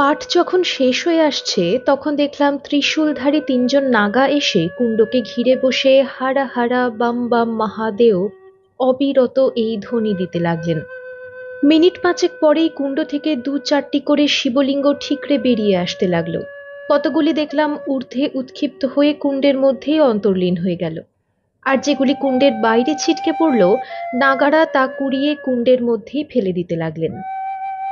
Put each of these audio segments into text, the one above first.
পাঠ যখন শেষ হয়ে আসছে, তখন দেখলাম ত্রিশূলধারী তিনজন নাগা এসে কুণ্ডকে ঘিরে বসে হারা হারা বাম বাম মহাদেও অবিরত এই ধ্বনি দিতে লাগলেন। মিনিট পাঁচেক পরেই কুণ্ড থেকে দু চারটি করে শিবলিঙ্গ ঠিকরে বেরিয়ে আসতে লাগল। কতগুলি দেখলাম ঊর্ধ্বে উৎক্ষিপ্ত হয়ে কুণ্ডের মধ্যেই অন্তর্লীন হয়ে গেল। আর যেগুলি কুণ্ডের বাইরে ছিটকে পড়ল, নাগারা তা কুড়িয়ে কুণ্ডের মধ্যেই ফেলে দিতে লাগলেন।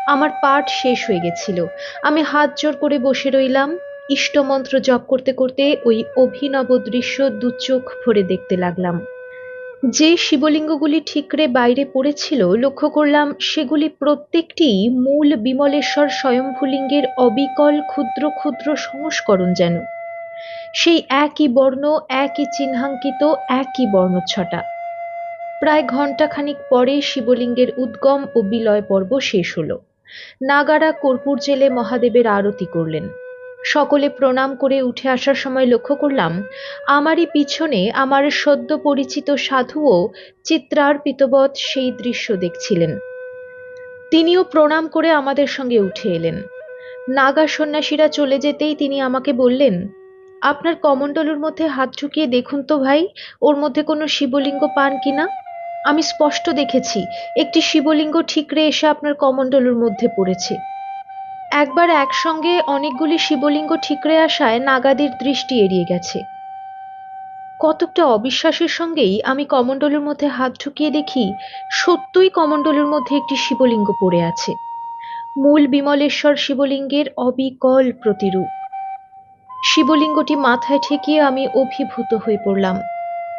আমার পাঠ শেষ হয়ে গেছিল। আমি হাত জোর করে বসে রইলাম। ইষ্টমন্ত্র জপ করতে করতে ওই অভিনব দৃশ্য দু চোখ ভরে দেখতে লাগলাম। যে শিবলিঙ্গগুলি ঠিকরে বাইরে পড়েছিল, লক্ষ্য করলাম সেগুলি প্রত্যেকটি মূল বিমলেশ্বর স্বয়ংভূলিঙ্গের অবিকল ক্ষুদ্র ক্ষুদ্র সংস্করণ যেন। সেই একই বর্ণ, একই চিহ্নাঙ্কিত, একই বর্ণচ্ছটা। প্রায় ঘণ্টাখানিক পরে শিবলিঙ্গের উদ্গম ও বিলয় পর্ব শেষ হলো। নাগারা কর্পূর জেলে মহাদেবের আরতি করলেন। সকলে প্রণাম করে উঠে আসার সময় লক্ষ্য করলাম, আমারই পিছনে আমার সদ্য পরিচিত সাধুও চিত্রার্পিতবৎ সেই দৃশ্য দেখছিলেন। তিনিও প্রণাম করে আমাদের সঙ্গে উঠে এলেন। নাগা সন্ন্যাসীরা চলে যেতেই তিনি আমাকে বললেন, আপনার কমণ্ডলুর মধ্যে হাত ঢুকিয়ে দেখুন তো ভাই, ওর মধ্যে কোনো শিবলিঙ্গ পান কিনা আমি স্পষ্ট দেখেছি, একটি শিবলিঙ্গ ঠিকরে এসে আপনার কমণ্ডলুর মধ্যে পড়েছে। একবার একসঙ্গে অনেকগুলি শিবলিঙ্গ ঠিকরে আসায় নাগাদের দৃষ্টি এড়িয়ে গেছে। কতকটা অবিশ্বাসের সঙ্গেই আমি কমণ্ডলুর মধ্যে হাত ঢুকিয়ে দেখি, সত্যই কমণ্ডলুর মধ্যে একটি শিবলিঙ্গ পড়ে আছে। মূল বিমলেশ্বর শিবলিঙ্গের অবিকল প্রতিরূপ। শিবলিঙ্গটি মাথায় ঠেকিয়ে আমি অভিভূত হয়ে পড়লাম।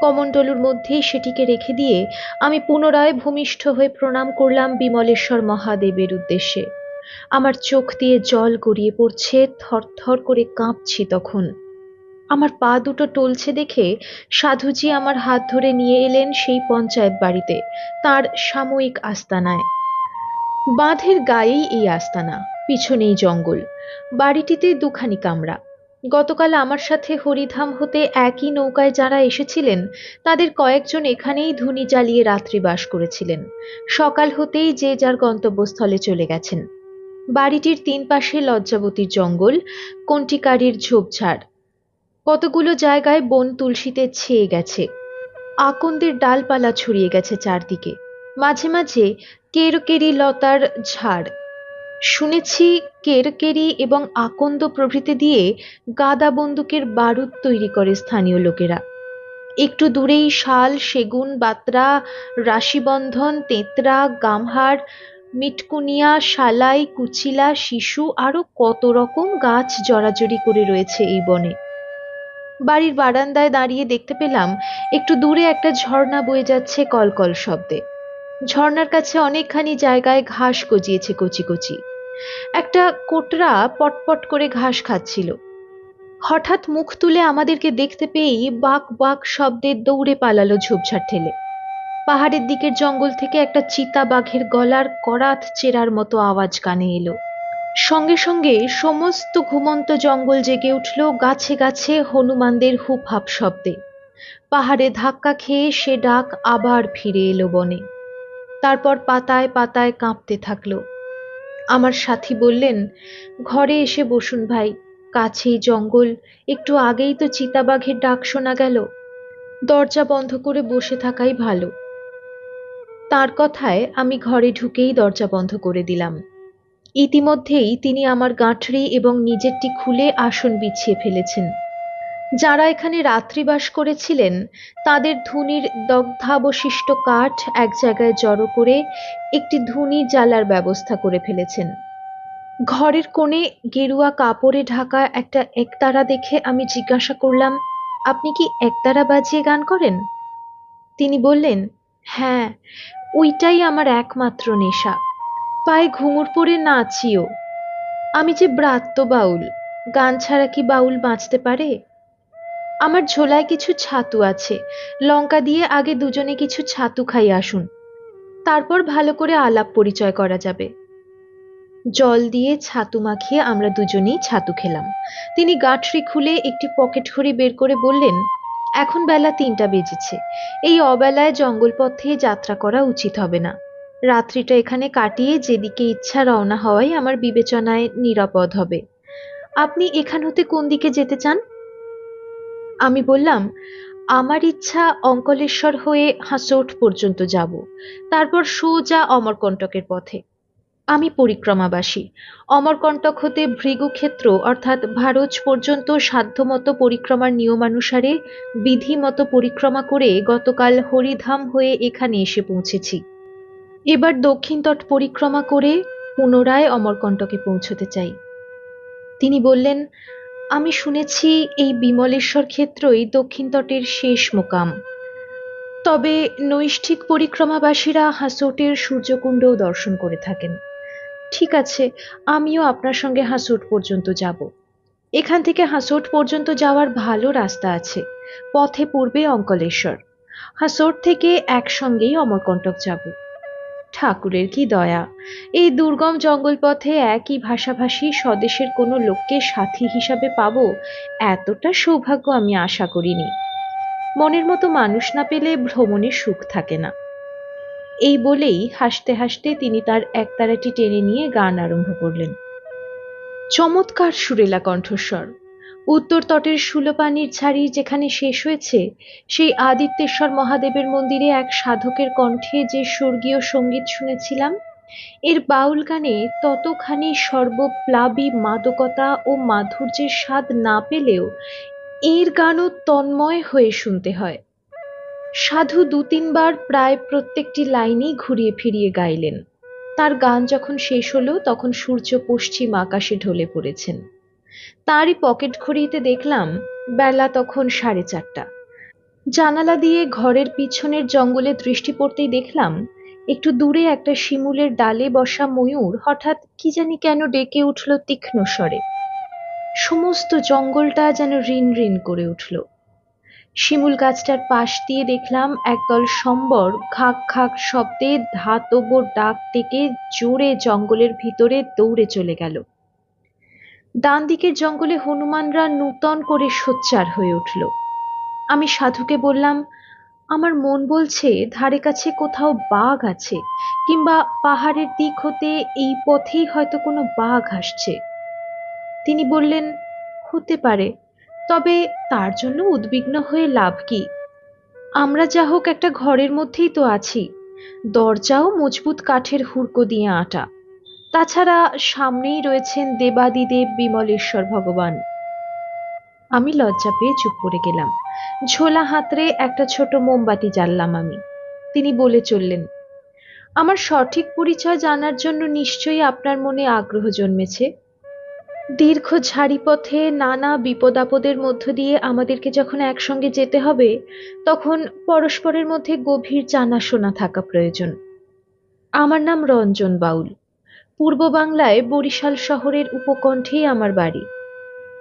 কমণ্ডলুর মধ্যেই সেটিকে রেখে দিয়ে আমি পুনরায় ভূমিষ্ঠ হয়ে প্রণাম করলাম বিমলেশ্বর মহাদেবের উদ্দেশ্যে। আমার চোখ দিয়ে জল গড়িয়ে পড়ছে, থরথর করে কাঁপছি তখন। আমার পা দুটো টলছে দেখে সাধুজি আমার হাত ধরে নিয়ে এলেন সেই পঞ্চায়েত বাড়িতে, তার সাময়িক আস্তানায়। বাঁধের গায়েই এই আস্তানা, পিছনেই জঙ্গল। বাড়িটিতে দুখানি কামরা। গতকাল আমার সাথে হরিধাম হতে একই নৌকায় যারা এসেছিলেন, তাদের কয়েকজন এখানেই ধুনি জ্বালিয়ে রাত্রি বাস করেছিলেন। সকাল হতেই যে যার গন্তব্যস্থলে চলে গেছেন। বাড়িটির তিন পাশে লজ্জাবতীর জঙ্গল কন্টিকারির ঝোপঝাড়। কতগুলো জায়গায় বন তুলসীতে ছেয়ে গেছে। আকন্দের ডালপালা ছড়িয়ে গেছে চারদিকে। মাঝে মাঝে কেরকেরি লতার ঝাড়। শুনেছি কেরকেরি এবং আকন্দ প্রভৃতি দিয়ে গাদা বন্দুকের বারুদ তৈরি করে স্থানীয় লোকেরা। একটু দূরেই শাল, সেগুন, বাতরা, রাশিবন্ধন, তেঁতরা, গামহার, মিটকুনিয়া, শালাই, কুচিলা, শিশু আরও কত রকম গাছ জড়াজড়ি করে রয়েছে এই বনে। বাড়ির বারান্দায় দাঁড়িয়ে দেখতে পেলাম, একটু দূরে একটা ঝর্ণা বয়ে যাচ্ছে কলকল শব্দে। ঝর্ণার কাছে অনেকখানি জায়গায় ঘাস গজিয়েছে কচি কচি। একটা কোটরা পটপট করে ঘাস খাচ্ছিল। হঠাৎ মুখ তুলে আমাদেরকে দেখতে পেয়েই বাক বাক শব্দে দৌড়ে পালালো ঝোপঝাড় ঠেলে। পাহাড়ের দিকের জঙ্গল থেকে একটা চিতা বাঘের গলার করাত চেরার মতো আওয়াজ কানে এলো। সঙ্গে সঙ্গে সমস্ত ঘুমন্ত জঙ্গল জেগে উঠল গাছে গাছে হনুমানদের হুপ হাপ শব্দে। পাহাড়ে ধাক্কা খেয়ে সে ডাক আবার ফিরে এলো বনে। তারপর পাতায় পাতায় কাঁপতে থাকল। আমার সাথী বললেন, ঘরে এসে বসুন ভাই, কাছেই জঙ্গল, একটু আগেই তো চিতাবাঘের ডাক শোনা গেল। দরজা বন্ধ করে বসে থাকাই ভালো। তার কথায় আমি ঘরে ঢুকেই দরজা বন্ধ করে দিলাম। ইতিমধ্যেই তিনি আমার গাঁঠরি এবং নিজেরটি খুলে আসন বিছিয়ে ফেলেছেন। যারা এখানে রাত্রিবাস করেছিলেন, তাদের ধুনির দগ্ধাবশিষ্ট কাঠ এক জায়গায় জড়ো করে একটি ধুনি জ্বালার ব্যবস্থা করে ফেলেছেন। ঘরের কোণে গেরুয়া কাপড়ে ঢাকা একটা একতারা দেখে আমি জিজ্ঞাসা করলাম, আপনি কি একতারা বাজিয়ে গান করেন? তিনি বললেন হ্যাঁ ওইটাই আমার একমাত্র নেশা। পায়ে ঘুঙুর পরে নাচিও। আমি যে ব্রাত্য বাউল, গান ছাড়া কি বাউল বাঁচতে পারে? আমার ঝোলায় কিছু ছাতু আছে। লঙ্কা দিয়ে আগে দুজনে কিছু ছাতু খাই, আসুন। তারপর ভালো করে আলাপ পরিচয় করা যাবে। জল দিয়ে ছাতু মাখিয়ে আমরা দুজনেই ছাতু খেলাম। তিনি গাঁঠরি খুলে একটি পকেট ঘড়ি বের করে বললেন, এখন বেলা তিনটা বেজেছে। এই অবেলায় জঙ্গল পথে যাত্রা করা উচিত হবে না। রাত্রিটা এখানে কাটিয়ে যেদিকে ইচ্ছা রওনা হওয়াই আমার বিবেচনায় নিরাপদ হবে। আপনি এখান হতে কোন দিকে যেতে চান? আমি বললাম, আমার ইচ্ছা অঙ্কলেশ্বর হয়ে হাসোট পর্যন্ত যাব। তারপর সোজা অমরকণ্টকের পথে। আমি পরিক্রমাবাসী। অমরকণ্টক হতে ভৃগুক্ষেত্র অর্থাৎ ভারত পর্যন্ত সাধ্যমতো পরিক্রমার নিয়মানুসারে বিধিমতো পরিক্রমা করে গতকাল হরিধাম হয়ে এখানে এসে পৌঁছেছি। এবার দক্ষিণ তট পরিক্রমা করে পুনরায় অমরকণ্টকে পৌঁছতে চাই। তিনি বললেন আমি শুনেছি এই বিমলেশ্বর ক্ষেত্রই দক্ষিণ তটের শেষ মোকাম। তবে নৈষ্ঠিক পরিক্রমাবাসীরা হাসোটের সূর্যকুণ্ডও দর্শন করে থাকেন। ঠিক আছে, আমিও আপনার সঙ্গে হাসোট পর্যন্ত যাব। এখান থেকে হাসোট পর্যন্ত যাওয়ার ভালো রাস্তা আছে। পথে পূর্বে অঙ্কলেশ্বর। হাসোট থেকে একসঙ্গেই অমরকণ্টক যাব। ঠাকুরের কি দয়া। এই দুর্গম জঙ্গল পথে একই ভাষাভাষী স্বদেশের কোনো লোককে সাথী হিসাবে পাব, এতটা সৌভাগ্য আমি আশা করিনি। মনের মতো মানুষ না পেলে ভ্রমণে সুখ থাকে না। এই বলেই হাসতে হাসতে তিনি তার একতারাটি টেনে নিয়ে গান আরম্ভ করলেন। চমৎকার সুরেলা কণ্ঠস্বর। উত্তর তটের সুলোপানির ঝাড়ি যেখানে শেষ হয়েছে, সেই আদিত্যেশ্বর মহাদেবের মন্দিরে এক সাধকের কণ্ঠে যে স্বর্গীয় সংগীত শুনেছিলাম, এর বাউল গানে ততখানি সর্বপ্লাবী মাদকতা ও মাধুর্যের স্বাদ না পেলেও এর গানও তন্ময় হয়ে শুনতে হয়। সাধু দু তিনবার প্রায় প্রত্যেকটি লাইনেই ঘুরিয়ে ফিরিয়ে গাইলেন। তার গান যখন শেষ হলো, তখন সূর্য পশ্চিম আকাশে ঢলে পড়েছেন। তারই পকেট ঘড়িতে দেখলাম বেলা তখন সাড়ে চারটা। জানালা দিয়ে ঘরের পিছনের জঙ্গলে দৃষ্টি পড়তেই দেখলাম একটু দূরে একটা শিমুলের ডালে বসা ময়ূর হঠাৎ কি জানি কেন ডেকে উঠল তীক্ষ্ণ স্বরে। সমস্ত জঙ্গলটা যেন ঋণ ঋণ করে উঠল। শিমুল গাছটার পাশ দিয়ে দেখলাম একদল সম্বর খাক খাক শব্দে ধাতব ডাক ডেকে জোরে জঙ্গলের ভিতরে দৌড়ে চলে গেল। ডান দিকের জঙ্গলে হনুমানরা নূতন করে সোচ্চার হয়ে উঠল। আমি সাধুকে বললাম, আমার মন বলছে ধারে কাছে কোথাও বাঘ আছে, কিংবা পাহাড়ের দিক হতে এই পথেই হয়তো কোনো বাঘ আসছে। তিনি বললেন, হতে পারে, তবে তার জন্য উদ্বিগ্ন হয়ে লাভ কি? আমরা যা হোক একটা ঘরের মধ্যেই তো আছি। দরজাও মজবুত কাঠের হুড়কো দিয়ে আটা। তাছাড়া সামনেই রয়েছেন দেবাদিদেব বিমলেশ্বর ভগবান। আমি লজ্জা পেয়ে চুপ করে গেলাম। ঝোলা হাতরে একটা ছোট মোমবাতি জ্বাললাম আমি। তিনি বলে চললেন, আমার সঠিক পরিচয় জানার জন্য নিশ্চয়ই আপনার মনে আগ্রহ জন্মেছে। দীর্ঘ ঝাড়িপথে নানা বিপদ আপদের মধ্য দিয়ে আমাদেরকে যখন একসঙ্গে যেতে হবে, তখন পরস্পরের মধ্যে গভীর জানাশোনা থাকা প্রয়োজন। আমার নাম রঞ্জন বাউল। পূর্ব বাংলায় বরিশাল শহরের উপকণ্ঠেই আমার বাড়ি।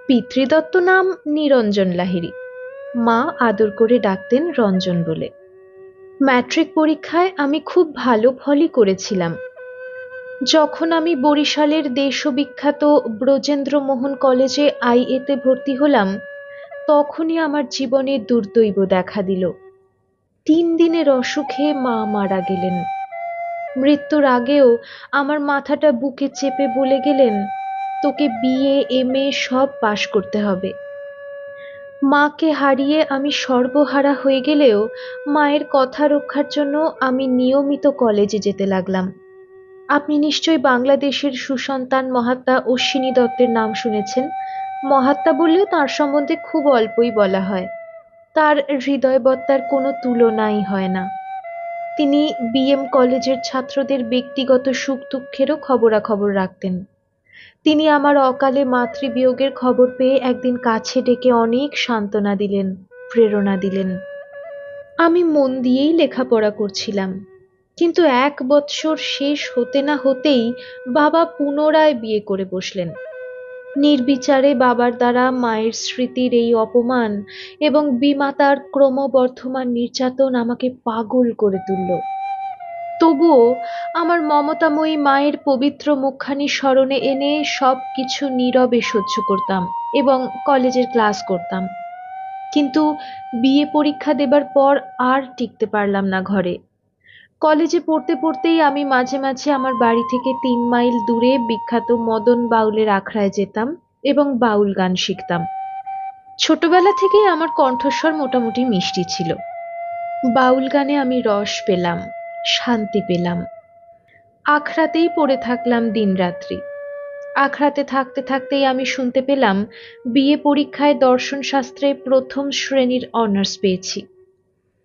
পিতৃদত্ত নাম নিরঞ্জন লাহিড়ী। মা আদর করে ডাকতেন রঞ্জন বলে। ম্যাট্রিক পরীক্ষায় আমি খুব ভালো ফলই করেছিলাম। যখন আমি বরিশালের দেশবিখ্যাত ব্রজেন্দ্র মোহন কলেজে আইএতে ভর্তি হলাম, তখনই আমার জীবনে দুর্দৈব দেখা দিল। তিন দিনের অসুখে মা মারা গেলেন। মৃত্যুর আগেও আমার মাথাটা বুকে চেপে বলে গেলেন, তোকে বিএ এম, এ সব পাশ করতে হবে। মাকে হারিয়ে আমি সর্বহারা হয়ে গেলেও মায়ের কথা রক্ষার জন্য আমি নিয়মিত কলেজে যেতে লাগলাম। আপনি নিশ্চয়ই বাংলাদেশের সুসন্তান মহাত্মা অশ্বিনী দত্তের নাম শুনেছেন। মহাত্মা বললেও তার সম্বন্ধে খুব অল্পই বলা হয়। তার হৃদয়বত্তার কোনো তুলনাই হয় না। তিনি বিএম কলেজের ছাত্রদের ব্যক্তিগত সুখ দুঃখেরও খবরাখবর রাখতেন। তিনি আমার অকালে মাতৃবিয়োগের খবর পেয়ে একদিন কাছে ডেকে অনেক সান্ত্বনা দিলেন, প্রেরণা দিলেন। আমি মন দিয়েই লেখাপড়া করছিলাম, কিন্তু এক বৎসর শেষ হতে না হতেই বাবা পুনরায় বিয়ে করে বসলেন। নির্বিচারে বাবার দ্বারা মায়ের স্মৃতির এই অপমান এবং বিমাতার ক্রমবর্ধমান নির্যাতন আমাকে পাগল করে তুলল। তবুও আমার মমতাময়ী মায়ের পবিত্র মুখখানি স্মরণে এনে সব কিছু নীরবে সহ্য করতাম এবং কলেজের ক্লাস করতাম। কিন্তু বিয়ে পরীক্ষা দেবার পর আর টিকতে পারলাম না ঘরে। কলেজে পড়তে পড়তেই আমি মাঝে মাঝে আমার বাড়ি থেকে তিন মাইল দূরে বিখ্যাত মদন বাউলের আখড়ায় যেতাম এবং বাউল গান শিখতাম। ছোটবেলা থেকেই আমার কণ্ঠস্বর মোটামুটি মিষ্টি ছিল। বাউল গানে আমি রস পেলাম, শান্তি পেলাম। আখড়াতেই পড়ে থাকলাম দিনরাত্রি আখড়াতে থাকতে থাকতেই আমি শুনতে পেলাম, বিয়ে পরীক্ষায় দর্শন শাস্ত্রে প্রথম শ্রেণির অনার্স পেয়েছি।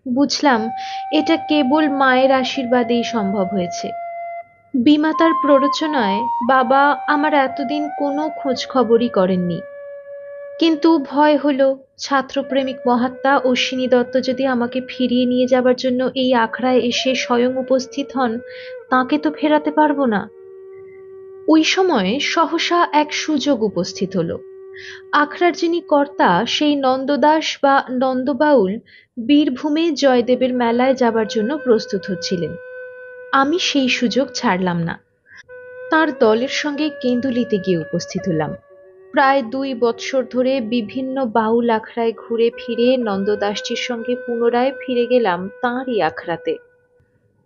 বুঝলাম, এটা কেবল মায়ের আশীর্বাদেই সম্ভব হয়েছে। বিমাতার প্ররোচনায়, বাবা, আমার এতদিন কোনো খোঁজ খবরই করেননি। কিন্তু ভয় হলো, ছাত্রপ্রেমিক মহাত্মা অশ্বিনী দত্ত যদি আমাকে ফিরিয়ে নিয়ে যাবার জন্য এই আখড়ায় এসে স্বয়ং উপস্থিত হন, তাকে তো ফেরাতে পারব না। ওই সময় সহসা এক সুযোগ উপস্থিত হলো। আখড়ার যিনি কর্তা, সেই নন্দদাস বা নন্দবাউল বীরভূমে জয়দেবের মেলায় যাবার জন্য প্রস্তুত হচ্ছিলেন। আমি সেই সুযোগ ছাড়লাম না। তার দলের সঙ্গে কেন্দুলিতে গিয়ে উপস্থিত হলাম। প্রায় দুই বৎসর ধরে বিভিন্ন বাউল আখড়ায় ঘুরে ফিরে নন্দদাসজির সঙ্গে পুনরায় ফিরে গেলাম তাঁরই আখড়াতে।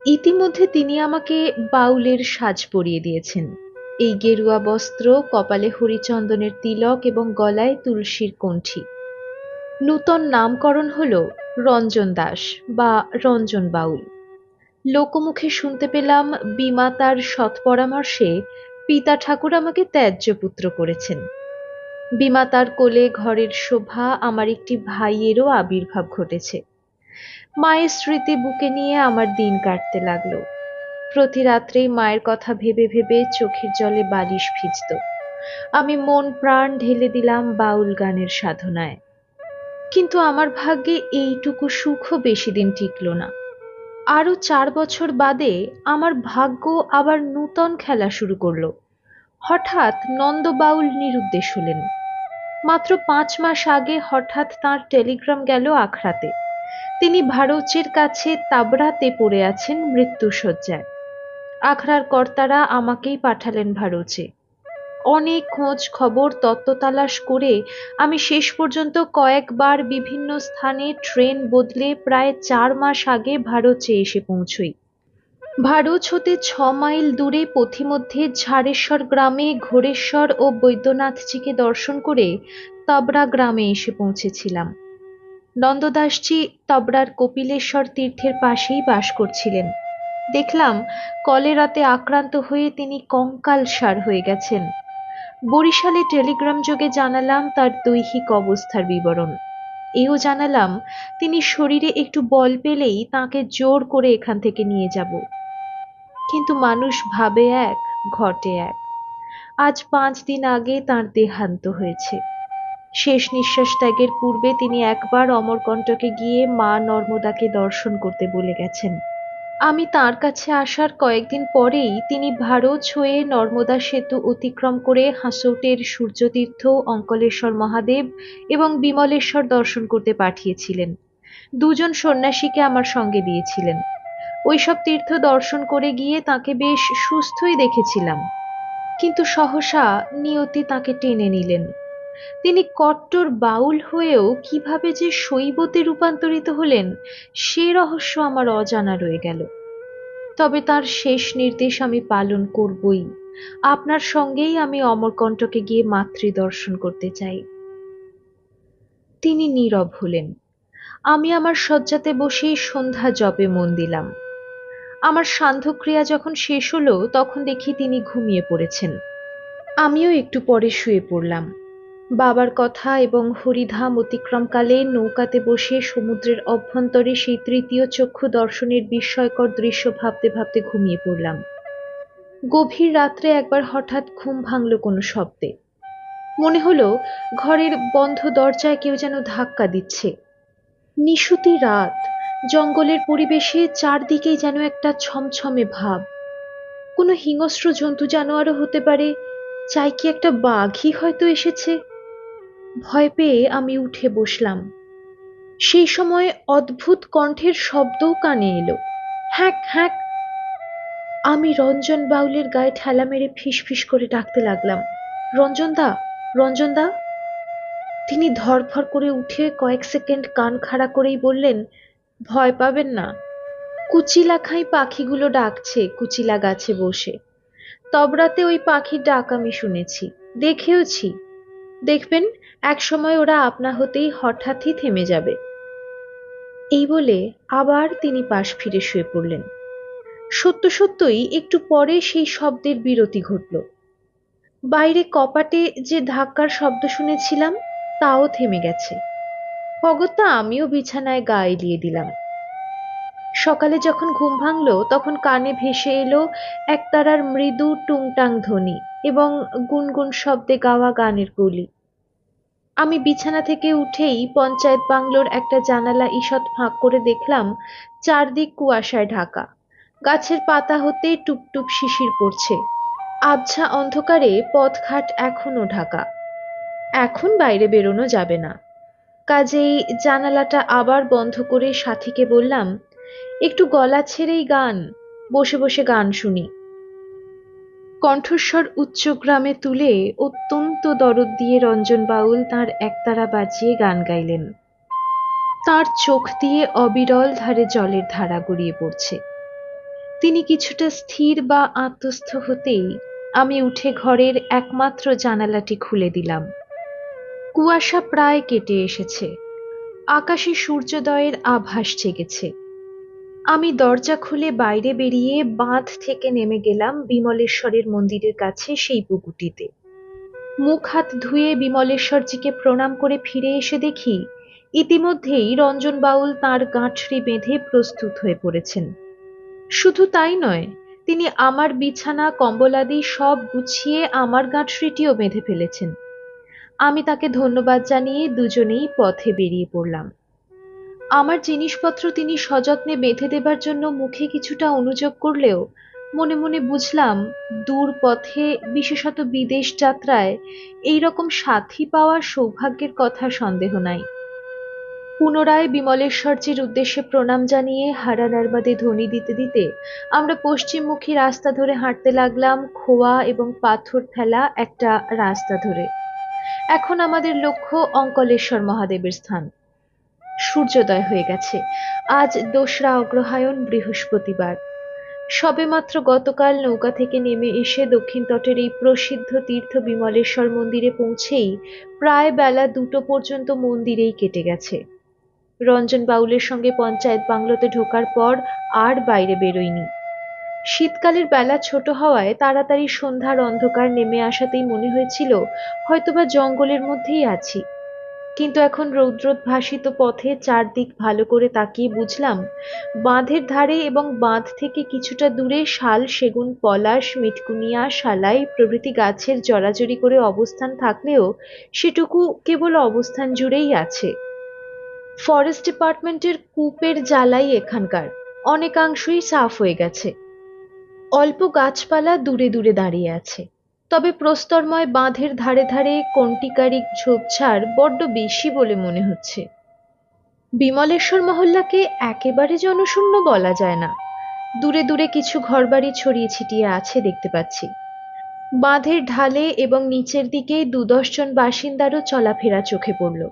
ইতিমধ্যে তিনি আমাকে বাউলের সাজ পরিয়ে দিয়েছেন। এই গেরুয়া বস্ত্র, কপালে হরিচন্দনের তিলক এবং গলায় তুলসীর কণ্ঠী। নূতন নামকরণ হল রঞ্জন দাস বা রঞ্জন বাউল। লোকমুখে শুনতে পেলাম বিমাতার সৎ পরামর্শে পিতা ঠাকুর আমাকে ত্যায্য পুত্র করেছেন বিমাতার কোলে ঘরের শোভা আমার একটি ভাইয়েরও আবির্ভাব ঘটেছে। মায়ের স্মৃতি বুকে নিয়ে আমার দিন কাটতে লাগল। প্রতি রাত্রেই মায়ের কথা ভেবে ভেবে চোখের জলে বালিশ ভিজত। আমি মন প্রাণ ঢেলে দিলাম বাউল গানের সাধনায়। কিন্তু আমার ভাগ্যে এইটুকু সুখও বেশি দিন টিকল না। আরও চার বছর বাদে আমার ভাগ্য আবার নূতন খেলা শুরু করল। হঠাৎ নন্দ বাউল নিরুদ্দেশ হলেন। মাত্র পাঁচ মাস আগে হঠাৎ তার টেলিগ্রাম গেল আখড়াতে। তিনি ভারতের কাছে তাবড়াতে পড়ে আছেন মৃত্যুসজ্জায় আখড়ার কর্তারা আমাকেই পাঠালেন ভারতে অনেক খোঁজ খবর তত্ত্ব তালাশ করে আমি শেষ পর্যন্ত কয়েকবার বিভিন্ন স্থানে ট্রেন বদলে প্রায় চার মাস আগে ভারতে এসে পৌঁছই। ভারত হতে ছ মাইল দূরে পথিমধ্যে ঝাড়েশ্বর গ্রামে ঘোরেশ্বর ও বৈদ্যনাথজিকে দর্শন করে তবড়া গ্রামে এসে পৌঁছেছিলাম। নন্দদাসজি তবরার কপিলেশ্বর তীর্থের পাশেই বাস করছিলেন। দেখলাম কলেরাতে আক্রান্ত হয়ে তিনি কঙ্কাল সার হয়ে গেছেন। বরিশালে টেলিগ্রাম যোগে জানালাম তার দৈহিক অবস্থার বিবরণ। এও জানালাম তিনি শরীরে একটু বল পেলেই তাকে জোর করে এখান থেকে নিয়ে যাব। কিন্তু মানুষ ভাবে এক, ঘটে এক। আজ পাঁচ দিন আগে তার দেহান্ত হয়েছে। শেষ নিঃশ্বাস ত্যাগের পূর্বে তিনি একবার অমরকণ্টকে গিয়ে মা নর্মদাকে দর্শন করতে বলে গেছেন। আমি তার কাছে আসার কয়েকদিন পরেই তিনি ভারত হয়ে নর্মদা সেতু অতিক্রম করে হাঁসৌটের সূর্যতীর্থ, অঙ্কলেশ্বর মহাদেব এবং বিমলেশ্বর দর্শন করতে পাঠিয়েছিলেন। দুজন সন্ন্যাসীকে আমার সঙ্গে দিয়েছিলেন। ওইসব তীর্থ দর্শন করে গিয়ে তাকে বেশ সুস্থই দেখেছিলাম। কিন্তু সহসা নিয়তি তাকে টেনে নিলেন। তিনি কট্টর বাউল হয়েও কীভাবে যে শৈবতে রূপান্তরিত হলেন, সে রহস্য আমার অজানা রয়ে গেল। তবে তার শেষ নির্দেশ আমি পালন করবই। আপনার সঙ্গেই আমি অমরকণ্টকে গিয়ে মাতৃ দর্শন করতে চাই। তিনি নীরব হলেন। আমি আমার শয্যাতে বসেই সন্ধ্যা জপে মন দিলাম। আমার সান্ধ্যক্রিয়া যখন শেষ হলো, তখন দেখি তিনি ঘুমিয়ে পড়েছেন। আমিও একটু পরে শুয়ে পড়লাম। বাবার কথা এবং হরিধাম অতিক্রমকালে নৌকাতে বসে সমুদ্রের অভ্যন্তরে সেই তৃতীয় চক্ষু দর্শনের বিস্ময়কর দৃশ্য ভাবতে ভাবতে ঘুমিয়ে পড়লাম। গভীর রাত্রে একবার হঠাৎ ঘুম ভাঙল কোনো শব্দে। মনে হলো ঘরের বন্ধ দরজায় কেউ যেন ধাক্কা দিচ্ছে। নিশুতি রাত, জঙ্গলের পরিবেশে চারদিকেই যেন একটা ছমছমে ভাব। কোনো হিংস্র জন্তু জানোয়ারও হতে পারে, চাই কি একটা বাঘই হয়তো এসেছে? ভয় পেয়ে আমি উঠে বসলাম। সেই সময় অদ্ভুত কণ্ঠের শব্দও কানে এলো। হ্যাক হ্যাক। আমি রঞ্জন বাউলের গায়ে ঠেলা মেরে ফিস ফিস করে ডাকতে লাগলাম। রঞ্জন দা রঞ্জন দা। তিনি ধরফর করে উঠে কয়েক সেকেন্ড কান খাড়া করেই বললেন, ভয় পাবেন না। কুচিলা খাই পাখিগুলো ডাকছে, কুচিলা গাছে বসে। তবরাতে ওই পাখির ডাক আমি শুনেছি। দেখেওছি। দেখবেন একসময় ওরা আপনা হতেই হঠাৎই থেমে যাবে। এই বলে আবার তিনি পাশ ফিরে শুয়ে পড়লেন। সত্য সত্যই একটু পরে সেই শব্দের বিরতি ঘটল। বাইরে কপাটে যে ধাক্কার শব্দ শুনেছিলাম, তাও থেমে গেছে। অগত্যা আমিও বিছানায় গা এলিয়ে দিলাম। সকালে যখন ঘুম ভাঙল, তখন কানে ভেসে এলো একতারার মৃদু টুংটাং ধ্বনি এবং গুনগুন শব্দে গাওয়া গানের কলি। আমি বিছানা থেকে উঠেই পঞ্চায়েত বাংলোর একটা জানালা ঈষৎ ফাঁক করে দেখলাম চারদিক কুয়াশায় ঢাকা। গাছের পাতা হতে টুপটুপ শিশির পড়ছে। আবছা অন্ধকারে পথঘাট এখনও ঢাকা। এখন বাইরে বেরোনো যাবে না। কাজেই জানালাটা আবার বন্ধ করে সাথীকে বললাম, একটু গলা ছেড়েই গান, বসে বসে গান শুনি। কণ্ঠস্বর উচ্চগ্রামে তুলে অত্যন্ত দরদ দিয়ে রঞ্জন বাউল তাঁর একতারা বাজিয়ে গান গাইলেন। তার চোখ দিয়ে অবিরল ধারে জলের ধারা গড়িয়ে পড়ছে। তিনি কিছুটা স্থির বা আত্মস্থ হতেই আমি উঠে ঘরের একমাত্র জানালাটি খুলে দিলাম। কুয়াশা প্রায় কেটে এসেছে। আকাশে সূর্যোদয়ের আভাস জেগেছে। আমি দরজা খুলে বাইরে বেরিয়ে বাঁধ থেকে নেমে গেলাম বিমলেশ্বরের মন্দিরের কাছে সেই পুকুরটিতে। মুখ হাত ধুয়ে বিমলেশ্বরজিকে প্রণাম করে ফিরে এসে দেখি, ইতিমধ্যেই রঞ্জন বাউল তাঁর গাঁঠরি বেঁধে প্রস্তুত হয়ে পড়েছেন। শুধু তাই নয়, তিনি আমার বিছানা কম্বলাদি সব গুছিয়ে আমার গাঁঠরিটিও বেঁধে ফেলেছেন। আমি তাকে ধন্যবাদ জানিয়ে দুজনেই পথে বেরিয়ে পড়লাম। আমার জিনিসপত্র তিনি সযত্নে বেঁধে দেবার জন্য মুখে কিছুটা অনুযোগ করলেও মনে মনে বুঝলাম দূর পথে বিশেষত বিদেশ যাত্রায় এই রকম সাথী পাওয়ার সৌভাগ্যের কথা সন্দেহ নাই। পুনরায় বিমলেশ্বরজির উদ্দেশ্যে প্রণাম জানিয়ে হারা নারবাদে ধ্বনি দিতে দিতে আমরা পশ্চিমমুখী রাস্তা ধরে হাঁটতে লাগলাম, খোয়া এবং পাথর ফেলা একটা রাস্তা ধরে। এখন আমাদের লক্ষ্য অঙ্কলেশ্বর মহাদেবের স্থান। সূর্যোদয় হয়ে গেছে। আজ দোসরা অগ্রহায়ণ বৃহস্পতিবার। সবেমাত্র গতকাল নৌকা থেকে নেমে এসে দক্ষিণ তটের এই প্রসিদ্ধ তীর্থ বিমলেশ্বর মন্দিরে পৌঁছেই প্রায় বেলা দুটো পর্যন্ত মন্দিরেই কেটে গেছে। রঞ্জন বাউলের সঙ্গে পঞ্চায়েত বাংলোতে ঢোকার পর আর বাইরে বেরোয়নি। শীতকালের বেলা ছোট হওয়ায় তাড়াতাড়ি সন্ধ্যার অন্ধকার নেমে আসাতেই মনে হয়েছিল, হয়তোবা জঙ্গলের মধ্যেই আছি। কিন্তু এখন রৌদ্রোদ্ভাসিত পথে চারদিক ভালো করে তাকিয়ে বুঝলাম, বাঁধের ধারে এবং বাঁধ থেকে কিছুটা দূরে শাল, সেগুন, পলাশ মিটকুনিয়া শালাই প্রভৃতি গাছের জড়াজড়ি করে অবস্থান থাকলেও সেটুকু কেবল অবস্থান জুড়েই আছে। ফরেস্ট ডিপার্টমেন্টের কূপের জ্বালাই এখানকার, অনেকাংশই সাফ হয়ে গেছে। অল্প গাছপালা দূরে দূরে দাঁড়িয়ে আছে। তবে প্রস্তরময় বাঁধের ধারে ধারে কণ্টিকারিক ঝোপঝাড় বড্ড বেশি বলে মনে হচ্ছে। বিমলেশ্বর মহল্লাকে একেবারে জনশূন্য বলা যায় না। দূরে দূরে কিছু ঘরবাড়ি ছড়িয়ে ছিটিয়ে আছে দেখতে পাচ্ছি। বাঁধের ঢালে এবং নিচের দিকে দু জন বাসিন্দারও চলাফেরা চোখে পড়ল।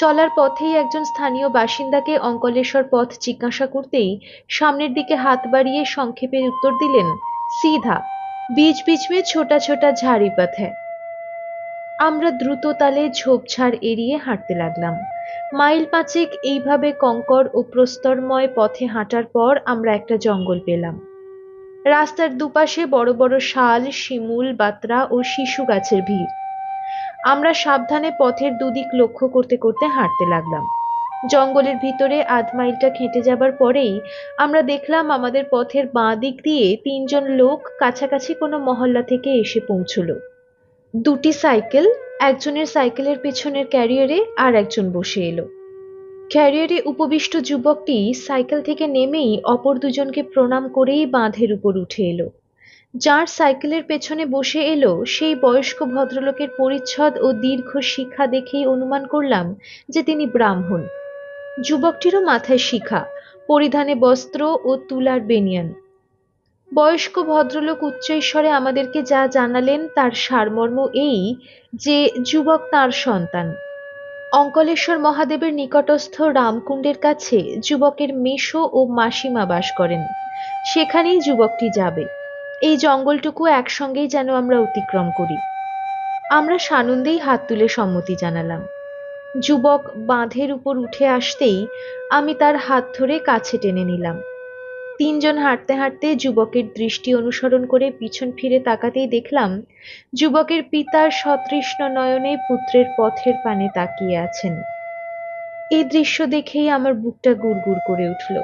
চলার পথেই একজন স্থানীয় বাসিন্দাকে অঙ্কলেশ্বর পথ জিজ্ঞাসা করতেই সামনের দিকে হাত বাড়িয়ে সংক্ষেপে উত্তর দিলেন, সিধা। बीच बीच में ছোটা ছোটা ঝাড়ি পথ আমরা দ্রুত তালে ঝোপঝাড় এড়িয়ে হাঁটতে লাগলাম মাইল পাঁচেক এইভাবে কঙ্কর ও প্রস্তরময় পথে হাঁটার পর আমরা একটা জঙ্গল পেলাম রাস্তার দুপাশে বড় বড় শাল শিমুল বাতরা ও শিশু গাছের ভিড় আমরা সাবধানে পথের দুদিক লক্ষ্য করতে করতে হাঁটতে লাগলাম জঙ্গলের ভিতরে আধ মাইলটা খেঁটে যাবার পরেই আমরা দেখলাম আমাদের পথের বাঁ দিক দিয়ে তিনজন লোক কাছাকাছি কোনো মহল্লা থেকে এসে পৌঁছল। দুটি সাইকেল, একজনের সাইকেলের পেছনের ক্যারিয়ারে আর একজন বসে এলো। ক্যারিয়ারে উপবিষ্ট যুবকটি সাইকেল থেকে নেমেই অপর দুজনকে প্রণাম করেই বাঁধের উপর উঠে এলো। যার সাইকেলের পেছনে বসে এলো, সেই বয়স্ক ভদ্রলোকের পরিচ্ছদ ও দীর্ঘ শিক্ষা দেখেই অনুমান করলাম যে তিনি ব্রাহ্মণ। যুবকটিরও মাথায় শিখা, পরিধানে বস্ত্র ও তুলার বেনিয়ান। বয়স্ক ভদ্রলোক উচ্চৈস্বরে আমাদেরকে যা জানালেন তার সারমর্ম এই যে, যুবক তার সন্তান। অঙ্কলেশ্বর মহাদেবের নিকটস্থ রামকুণ্ডের কাছে যুবকের মেশো ও মাসিমা বাস করেন। সেখানেই যুবকটি যাবে। এই জঙ্গলটুকু একসঙ্গেই যেন আমরা অতিক্রম করি। আমরা সানন্দেই হাত তুলে সম্মতি জানালাম। যুবক বাঁধের উপর উঠে আসতেই আমি তার হাত ধরে কাছে টেনে নিলাম। তিনজন হাঁটতে হাঁটতে যুবকের দৃষ্টি অনুসরণ করে পিছন ফিরে তাকাতেই দেখলাম, যুবকের পিতার সতৃষ্ণ নয়নে পুত্রের পথের পানে তাকিয়ে আছেন। এই দৃশ্য দেখেই আমার বুকটা গুড়গুড় করে উঠল।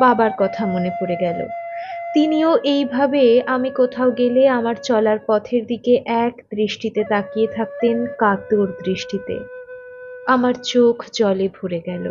বাবার কথা মনে পড়ে গেল। তিনিও এইভাবে আমি কোথাও গেলে আমার চলার পথের দিকে এক দৃষ্টিতে তাকিয়ে থাকতেন কাতর দৃষ্টিতে। আমার চোখ জলে ভরে গেল।